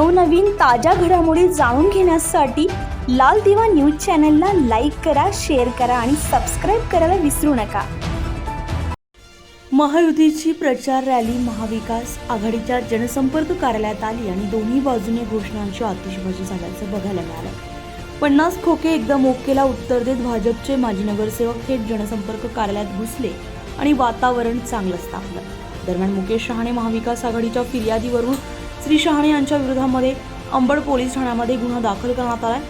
नवनवीन ताज्या घडामोडी जाणून घेण्यासाठी लाल दिवा न्यूज चॅनलला लाईक करा शेअर करा आणि सबस्क्राईब करायला विसरू नका. महायुतीची प्रचार रॅली महाविकास आघाडीच्या जनसंपर्क कार्यालयात आली आणि दोन्ही बाजूने घोषणांची आतिषबाजी झाल्याचं बघायला मिळालं. पन्नास खोके एकदा मोकेला उत्तर देत भाजपचे माजी नगरसेवक थेट जनसंपर्क कार्यालयात घुसले आणि वातावरण चांगलंच तापलं दरम्यान मुकेश शहाणे महाविकास आघाडीच्या फिर्यादीवरून श्री शहाणे यांच्या विरोधामध्ये अंबड पोलीस ठाण्यामध्ये गुन्हा दाखल करण्यात आलाय.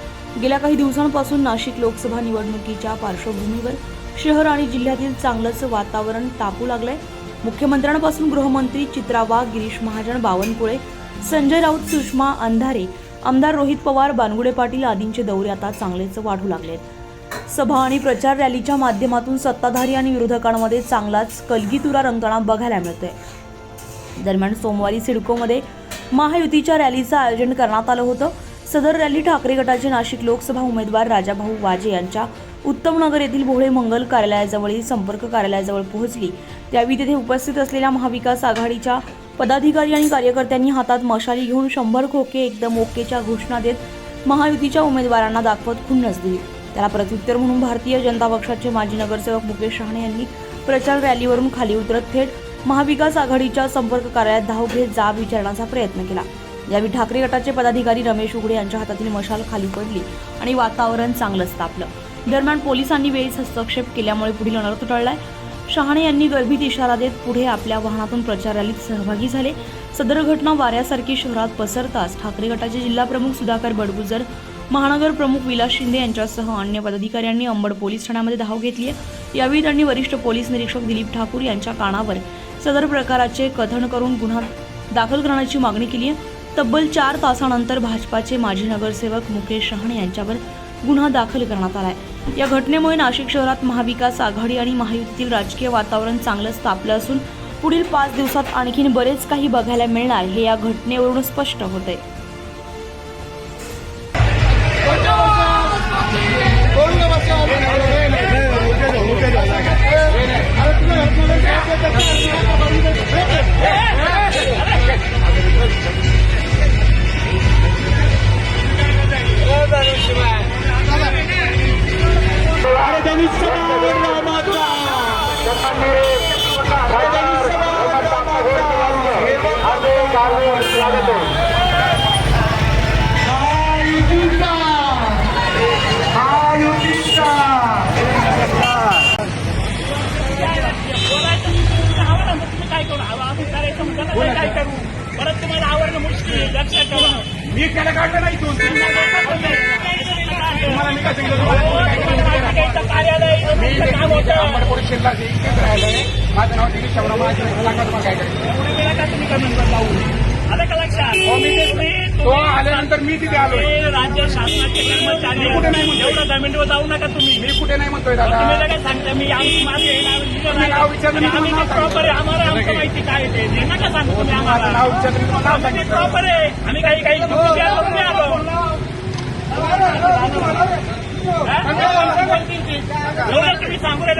गेल्या काही दिवसांपासून नाशिक लोकसभा निवडणुकीच्या पार्श्वभूमीवर शहर आणि जिल्ह्यातील चांगलंच वातावरण तापू लागलंय. मुख्यमंत्र्यांपासून गृहमंत्री चित्रा वाघ गिरीश महाजन बावनकुळे संजय राऊत सुषमा अंधारे आमदार रोहित पवार बानगुडे पाटील आदींचे दौरे आता चांगलेच वाढू लागलेत. सभा आणि प्रचार रॅलीच्या माध्यमातून सत्ताधारी आणि विरोधकांमध्ये चांगलाच कलगीतुरा रंगताना बघायला मिळतोय. दरम्यान सोमवारी सिडकोमध्ये महायुतीच्या रॅलीचं आयोजन करण्यात आलं होतं. सदर रॅली ठाकरे गटाचे नाशिक लोकसभा उमेदवार राजाभाऊ वाजे यांच्या उत्तमनगर येथील भोळे मंगल कार्यालयाजवळील संपर्क कार्यालयाजवळ पोहोचली. त्यावेळी तिथे उपस्थित असलेल्या महाविकास आघाडीच्या पदाधिकारी आणि कार्यकर्त्यांनी हातात मशाली घेऊन शंभर खोके एकदम ओकेच्या घोषणा देत महायुतीच्या उमेदवारांना दाखवत खुन्नस दिली. त्याला प्रत्युत्तर म्हणून भारतीय जनता पक्षाचे माजी नगरसेवक मुकेश शहाणे यांनी प्रचार रॅलीवरून खाली उतरत थेट महाविकास आघाडीच्या संपर्क कार्यालयात धाव घेत जाब विचारण्याचा प्रयत्न केला. यावेळी ठाकरे गटाचे पदाधिकारी रमेश उघडे यांच्या हातातील मशाल खाली पडली आणि वातावरण चांगलंच तापलं दरम्यान पोलिसांनी वेळीच हस्तक्षेप केल्यामुळे पुढील अनर्थ टळलाय. शहाणे यांनी गर्भीत इशारा देत पुढे आपल्या वाहनातून प्रचार रॅलीत सहभागी झाले. सदर घटना वाऱ्यासारखी शहरात पसरताच ठाकरे गटाचे जिल्हा प्रमुख सुधाकर बडगुजर महानगर प्रमुख विलास शिंदे यांच्यासह अन्य पदाधिकाऱ्यांनी अंबड पोलीस ठाण्यामध्ये धाव घेतली आहे यावेळी त्यांनी वरिष्ठ पोलीस निरीक्षक दिलीप ठाकूर यांच्या कानावर सदर प्रकाराचे कथन करून गुन्हा दाखल करण्याची मागणी केली आहे. तब्बल चार तासानंतर भाजपाचे माजी नगरसेवक मुकेश शहाणे यांच्यावर गुन्हा दाखल करण्यात आलाय या घटनेमुळे नाशिक शहरात महाविकास आघाडी आणि महायुतीतील राजकीय वातावरण चांगलंच तापलं असून पुढील पाच दिवसात आणखीन बरेच काही बघायला मिळणार हे या घटनेवरून स्पष्ट होते परत तुम्हाला आवडणं मुश्किल आहे, लक्षात ठेवा मी त्याला काढलं नाही इथून तुम्हाला मी काय सांगितलं तुम्हाला महापालिकेचं कार्यालय मी काम पोलीस स्टेशनला माझं नाव दिलीप शबरा माझी सांगा तुम्हाला काय करायचं तुम्ही हो, तो आल्यानंतर मी तिथे आलो राज्य शासनाचे कर्मचारी कुठे नाही म्हणतोय. एवढं कमेंटवर जाऊ नका तुम्ही मी कुठे नाही म्हणतोय दादा लगेच सांगता मी आम्ही माझे नाव लिहिलं विचारलं, आम्ही प्रॉपर आहे आम्हाला आमचं माहिती काय ते नका सांगतो तुम्ही आम्हाला नाव विचारलं आम्ही प्रॉपर आहे आम्ही काही काही आलो एवढं तुम्ही सांगू राहिले